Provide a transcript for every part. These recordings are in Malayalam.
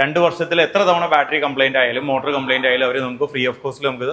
രണ്ട് വർഷത്തിൽ എത്ര തവണ ബാറ്ററി കംപ്ലൈന്റ് ആയാലും മോട്ടോർ കംപ്ലൈന്റ് ആയാലും അവർ നമുക്ക് ഫ്രീ ഓഫ് കോസ്റ്റിൽ നമുക്ക്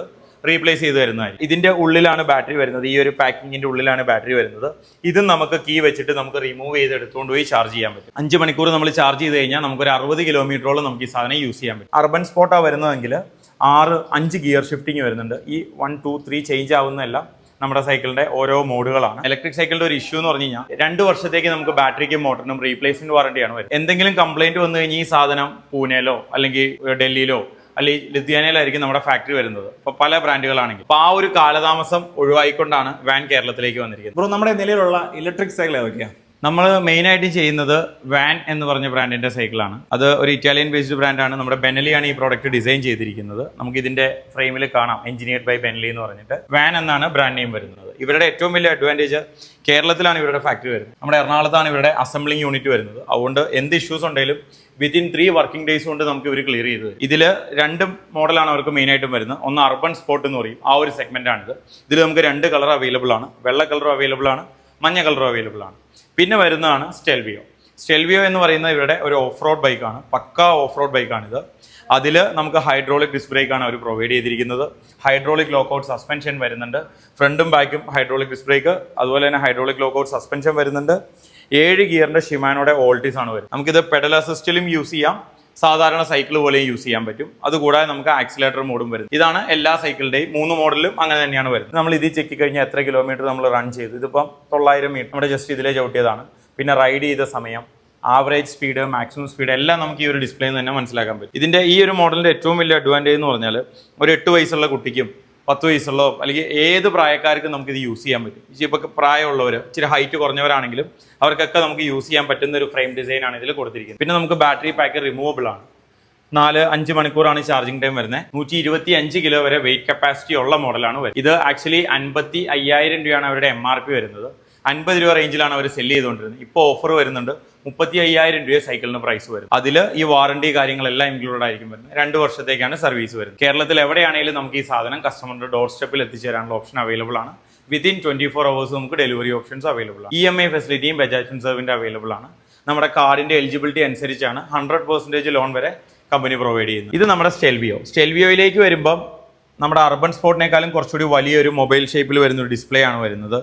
റീപ്ലേസ് ചെയ്ത് തരുന്നതായിരിക്കും. ഇതിന്റെ ഉള്ളിലാണ് ബാറ്ററി വരുന്നത്. ഈ ഒരു പാക്കിങ്ങിന്റെ ഉള്ളിലാണ് ബാറ്ററി വരുന്നത്. ഇതും നമുക്ക് കീ വെച്ചിട്ട് നമുക്ക് റിമൂവ് ചെയ്ത് എടുത്തുകൊണ്ട് പോയി ചാർജ് ചെയ്യാൻ പറ്റും. അഞ്ച് മണിക്കൂർ നമ്മൾ ചാർജ് ചെയ്ത് കഴിഞ്ഞാൽ നമുക്ക് ഒരു അറുപത് കിലോമീറ്ററോളം നമുക്ക് ഈ സാധനം യൂസ് ചെയ്യാൻ പറ്റും. അർബൻ സ്പോട്ടാണ് വരുന്നതെങ്കിൽ ആറ് അഞ്ച് ഗിയർ ഷിഫ്റ്റിംഗ് വരുന്നുണ്ട്. ഈ വൺ ടു ത്രീ ചേഞ്ച് ആവുന്നതെല്ലാം നമ്മുടെ സൈക്കിളിന്റെ ഓരോ മോഡുകളാണ്. ഇലക്ട്രിക് സൈക്കിളിന്റെ ഒരു ഇഷ്യൂ എന്ന് പറഞ്ഞു കഴിഞ്ഞാൽ രണ്ട് വർഷത്തേക്ക് നമുക്ക് ബാറ്ററിക്കും മോട്ടറിനും റീപ്ലേസ്മെന്റ് വാറണ്ടിയാണ് വരുന്നത്. എന്തെങ്കിലും കംപ്ലൈന്റ് വന്നു കഴിഞ്ഞാൽ ഈ സാധനം പൂനെയിലോ അല്ലെങ്കിൽ ഡൽഹിയിലോ അല്ലെങ്കിൽ ലുധിയാനയിലായിരിക്കും നമ്മുടെ ഫാക്ടറി വരുന്നത്. അപ്പോൾ പല ബ്രാൻഡുകളാണെങ്കിൽ. അപ്പോൾ ആ ഒരു കാലതാമസം ഒഴിവായിക്കൊണ്ടാണ് വാൻ കേരളത്തിലേക്ക് വന്നിരിക്കുന്നത്. ബ്രോ നമ്മുടെ നിലയിലുള്ള ഇലക്ട്രിക് സൈക്കിൾ ഏതൊക്കെയാണ് നമ്മൾ മെയിനായിട്ട് ചെയ്യുന്നത് വാൻ എന്ന് പറഞ്ഞ ബ്രാൻഡിന്റെ സൈക്കിളാണ് അത് ഒരു ഇറ്റാലിയൻ ബേസ്ഡ് ബ്രാൻഡാണ് നമ്മുടെ ബെനലിയാണ് ഈ പ്രോഡക്റ്റ് ഡിസൈൻ ചെയ്തിരിക്കുന്നത്. നമുക്ക് ഇതിന്റെ ഫ്രെയിമിൽ കാണാം. എഞ്ചിനീയർഡ് ബൈ ബെനലി എന്ന് പറഞ്ഞിട്ട്. വാൻ എന്നാണ് ബ്രാൻഡ് നെയിം വരുന്നത്. ഇവരുടെ ഏറ്റവും വലിയ അഡ്വാന്റേജ് കേരളത്തിലാണ് ഇവരുടെ ഫാക്ടറി വരുന്നത്. നമ്മുടെ എറണാകുളത്താണ് ഇവരുടെ അസംബ്ലിംഗ് യൂണിറ്റ് വരുന്നത്. അതുകൊണ്ട് എന്ത് ഇഷ്യൂസ് ഉണ്ടെങ്കിലും വിത്തിൻ ത്രീ വർക്കിംഗ് ഡേയ്സ് കൊണ്ട് നമുക്ക് ഇവർ ക്ലിയർ ചെയ്ത് തരും. ഇതിൽ രണ്ട് മോഡലാണ് അവർക്ക് മെയിനായിട്ടും വരുന്നത്. ഒന്ന് അർബൻ സ്പോട്ട് എന്ന് പറയും. ആ ഒരു സെഗ്മെന്റ് ആണിത്. ഇതിൽ നമുക്ക് രണ്ട് കളർ അവൈലബിൾ ആണ്. വെള്ള കളർ അവൈലബിൾ ആണ്. മഞ്ഞ കളർ അവൈലബിൾ ആണ്. പിന്നെ വരുന്നതാണ് സ്റ്റെൽവിയോ സ്റ്റെൽവിയോ എന്ന് പറയുന്ന ഇവരുടെ ഒരു ഓഫ് റോഡ് ബൈക്കാണ് പക്ക ഓഫ് റോഡ് ബൈക്കാണിത് അതിൽ നമുക്ക് ഹൈഡ്രോളിക് ഡിസ്ക് ബ്രേക്കാണ് അവർ പ്രൊവൈഡ് ചെയ്തിരിക്കുന്നത്. ഹൈഡ്രോളിക് ലോക്കൗട്ട് സസ്പെൻഷൻ വരുന്നുണ്ട്. ഫ്രണ്ടും ബാക്കും ഹൈഡ്രോളിക് ഡിസ് ബ്രേക്ക് അതുപോലെ തന്നെ ഹൈഡ്രോളിക് ലോക്കൗട്ട് സസ്പെൻഷൻ വരുന്നുണ്ട്. ഏഴ് ഗിയറിന്റെ ഷിമാനോടെ ഓൾട്ടീസ് ആണ് വരുന്നത്. നമുക്കിത് പെഡൽ അസിസ്റ്റിലും യൂസ് ചെയ്യാം. സാധാരണ സൈക്കിൾ പോലെയും യൂസ് ചെയ്യാൻ പറ്റും. അതുകൂടാതെ നമുക്ക് ആക്സിലേറ്റർ മോഡും വരും ഇതാണ് എല്ലാ സൈക്കിളിന്റെയും മൂന്ന് മോഡലും അങ്ങനെ തന്നെയാണ് വരുന്നത്. നമ്മൾ ഇത് ചെക്കി കഴിഞ്ഞാൽ എത്ര കിലോമീറ്റർ നമ്മൾ റൺ ചെയ്തു. ഇതിപ്പം തൊള്ളായിരം മീറ്റർ നമ്മുടെ ജസ്റ്റ് ഇതിലെ ചവിട്ടിയതാണ്. പിന്നെ റൈഡ് ചെയ്ത സമയം ആവറേജ് സ്പീഡ് മാക്സിമം സ്പീഡ് എല്ലാം നമുക്ക് ഈ ഒരു ഡിസ്പ്ലേയിൽ നിന്ന് തന്നെ മനസ്സിലാക്കാൻ പറ്റും. ഇതിന്റെ ഈ ഒരു മോഡലിന്റെ ഏറ്റവും വലിയ അഡ്വാന്റേജ് എന്ന് പറഞ്ഞാൽ ഒരു എട്ട് വയസ്സുള്ള കുട്ടിക്കും പത്ത് വയസ്സുള്ളതോ അല്ലെങ്കിൽ ഏത് പ്രായക്കാർക്കും നമുക്ക് ഇത് യൂസ് ചെയ്യാൻ പറ്റും. ഇപ്പോൾ പ്രായമുള്ളവർ ഇച്ചിരി ഹൈറ്റ് കുറഞ്ഞവരാണെങ്കിലും അവർക്കൊക്കെ നമുക്ക് യൂസ് ചെയ്യാൻ പറ്റുന്ന ഒരു ഫ്രെയിം ഡിസൈൻ ആണ് ഇതിൽ കൊടുത്തിരിക്കുന്നത്. പിന്നെ നമുക്ക് ബാറ്ററി പാക്ക് റിമൂവബിൾ ആണ്. നാല് അഞ്ച് മണിക്കൂറാണ് ചാർജിങ് ടൈം വരുന്നത്. നൂറ്റി ഇരുപത്തി അഞ്ച് കിലോ വരെ വെയിറ്റ് കപ്പാസിറ്റി ഉള്ള മോഡലാണ് വരുന്നത്. ഇത് ആക്ച്വലി അൻപത്തി അയ്യായിരം രൂപയാണ് അവരുടെ എം ആർ പി വരുന്നത്. അൻപത് രൂപ റേഞ്ചിലാണ് അവർ സെല്ല് ചെയ്തുകൊണ്ടിരുന്നത്. ഇപ്പോൾ ഓഫർ വരുന്നുണ്ട്. മുപ്പത്തി അയ്യായിരം രൂപ സൈക്കിളിന് പ്രൈസ് വരും. അതിൽ ഈ വാറണ്ടി കാര്യങ്ങളെല്ലാം ഇൻക്ലൂഡ് ആയിരിക്കും വരുന്നത്. രണ്ട് വർഷത്തേക്കാണ് സർവീസ് വരുന്നത്. കേരളത്തിൽ എവിടെയാണെങ്കിലും നമുക്ക് ഈ സാധനം കസ്റ്റമറിന്റെ ഡോർ സ്റ്റെപ്പിൽ എത്തിച്ചേരാനുള്ള ഓപ്ഷൻ അവൈലബിൾ ആണ്. വിത്തിൻ ട്വന്റി ഫോർ അവേഴ്സ് നമുക്ക് ഡെലിവറി ഓപ്ഷൻസ് അവൈലബിൾ ആണ്. ഇ എം ഐ ഫെസിലിറ്റിയും ബജാജ് ഫിൻസർവിന്റെ അവൈലബിൾ ആണ്. നമ്മുടെ കാർഡിന്റെ എലിജിബിലിറ്റി അനുസരിച്ചാണ് ഹൺഡ്രഡ് പെർസെന്റേജ് ലോൺ വരെ കമ്പനി പ്രൊവൈഡ് ചെയ്യുന്നത്. ഇത് നമ്മുടെ സ്റ്റെൽവിയോ സ്റ്റെൽവിയോയിലേക്ക് വരുമ്പം നമ്മുടെ അർബൻ സ്പോർട്ടിനേക്കാളും കുറച്ചുകൂടി വലിയൊരു മൊബൈൽ ഷേപ്പിൽ വരുന്ന ഒരു ഡിസ്പ്ലേ ആണ് വരുന്നത്.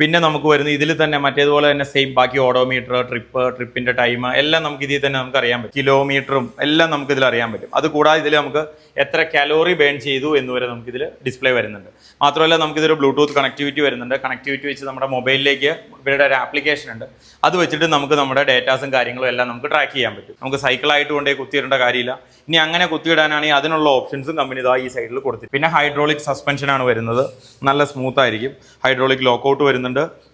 പിന്നെ നമുക്ക് വരുന്നത് ഇതിൽ തന്നെ മറ്റേതുപോലെ തന്നെ സെയിം ബാക്കി ഓഡോമീറ്റർ ട്രിപ്പ് ട്രിപ്പിന്റെ ടൈം എല്ലാം നമുക്ക് ഇതിൽ തന്നെ നമുക്ക് അറിയാൻ പറ്റും. കിലോമീറ്ററും എല്ലാം നമുക്ക് ഇതിൽ അറിയാൻ പറ്റും. അത് കൂടാതെ ഇതിൽ നമുക്ക് എത്ര കലോറി ബേൺ ചെയ്തു എന്ന് വരെ നമുക്ക് ഇതിൽ ഡിസ്പ്ലേ വരുന്നുണ്ട്. മാത്രമല്ല നമുക്ക് ഇതൊരു ബ്ലൂടൂത്ത് കണക്ടിവിറ്റി വരുന്നുണ്ട്. കണക്ടിവിറ്റി വെച്ച് നമ്മുടെ മൊബൈലിലേക്ക് ഇവരുടെ ഒരു ആപ്ലിക്കേഷൻ ഉണ്ട്. അത് വെച്ചിട്ട് നമുക്ക് നമ്മുടെ ഡേറ്റാസും കാര്യങ്ങളും എല്ലാം നമുക്ക് ട്രാക്ക് ചെയ്യാൻ പറ്റും. നമുക്ക് സൈക്കിളായിട്ട് കൊണ്ടേ കുത്തിയിടേണ്ട കാര്യമില്ല. ഇനി അങ്ങനെ കുത്തിയിടാനാണെങ്കിൽ അതിനുള്ള ഓപ്ഷൻസും കമ്പനി ഇതാ ഈ സൈഡിൽ കൊടുത്തിട്ട് പിന്നെ ഹൈഡ്രോളിക് സസ്പെൻഷനാണ് വരുന്നത്. നല്ല സ്മൂത്ത് ആയിരിക്കും. ഹൈഡ്രോളിക് ലോക്കൗട്ട് വരുന്നുണ്ട്.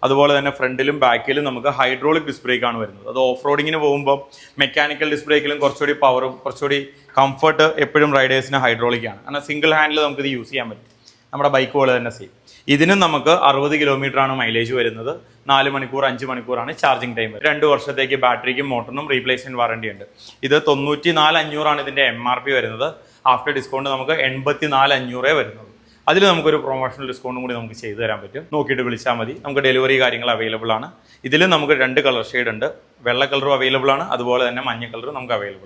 അതുപോലെ തന്നെ ഫ്രണ്ടിലും ബാക്കിലും നമുക്ക് ഹൈഡ്രോളിക് ഡിസ്ക് ബ്രേക്ക് ആണ് വരുന്നത്. അത് ഓഫ് റോഡിങ്ങിന് പോകുമ്പോൾ മെക്കാനിക്കൽ ഡിസ്ക് ബ്രേക്കിലും കുറച്ചുകൂടി പവറും കുറച്ചുകൂടി കംഫർട്ട് എപ്പോഴും റൈഡേഴ്സിന് ഹൈഡ്രോളിക് ആണ്. കാരണം സിംഗിൾ ഹാൻഡിൽ നമുക്ക് ഇത് യൂസ് ചെയ്യാൻ പറ്റും. നമ്മുടെ ബൈക്ക് പോലെ തന്നെ സെയിം ഇതിനും നമുക്ക് അറുപത് ആണ് മൈലേജ് വരുന്നത്. നാല് മണിക്കൂർ അഞ്ച് മണിക്കൂറാണ് ചാർജിങ് ടൈം രണ്ട് വർഷത്തേക്ക് ബാറ്ററിക്കും മോട്ടറിനും റീപ്ലേസ്മെന്റ് വാറണ്ടി ഉണ്ട്. ഇത് തൊണ്ണൂറ്റി നാല് അഞ്ഞൂറാണ് ഇതിന്റെ എം ആർ പി വരുന്നത്. ആഫ്റ്റർ ഡിസ്കൗണ്ട് നമുക്ക് എൺപത്തി നാല് അഞ്ഞൂറേ വരുന്നത് അതിൽ നമുക്കൊരു പ്രൊമോഷണൽ ഡിസ്കൗണ്ടും കൂടി നമുക്ക് ചെയ്തു തരാൻ പറ്റും. നോക്കിയിട്ട് വിളിച്ചാൽ മതി. നമുക്ക് ഡെലിവറി കാര്യങ്ങൾ അവൈലബിൾ ആണ്. ഇതിൽ നമുക്ക് രണ്ട് കളർ ഷെയ്ഡ് ഉണ്ട്. വെള്ള കളറും അവൈലബിൾ ആണ്. അതുപോലെ തന്നെ മഞ്ഞ കളറും നമുക്ക് അവൈലബിൾ ആണ്.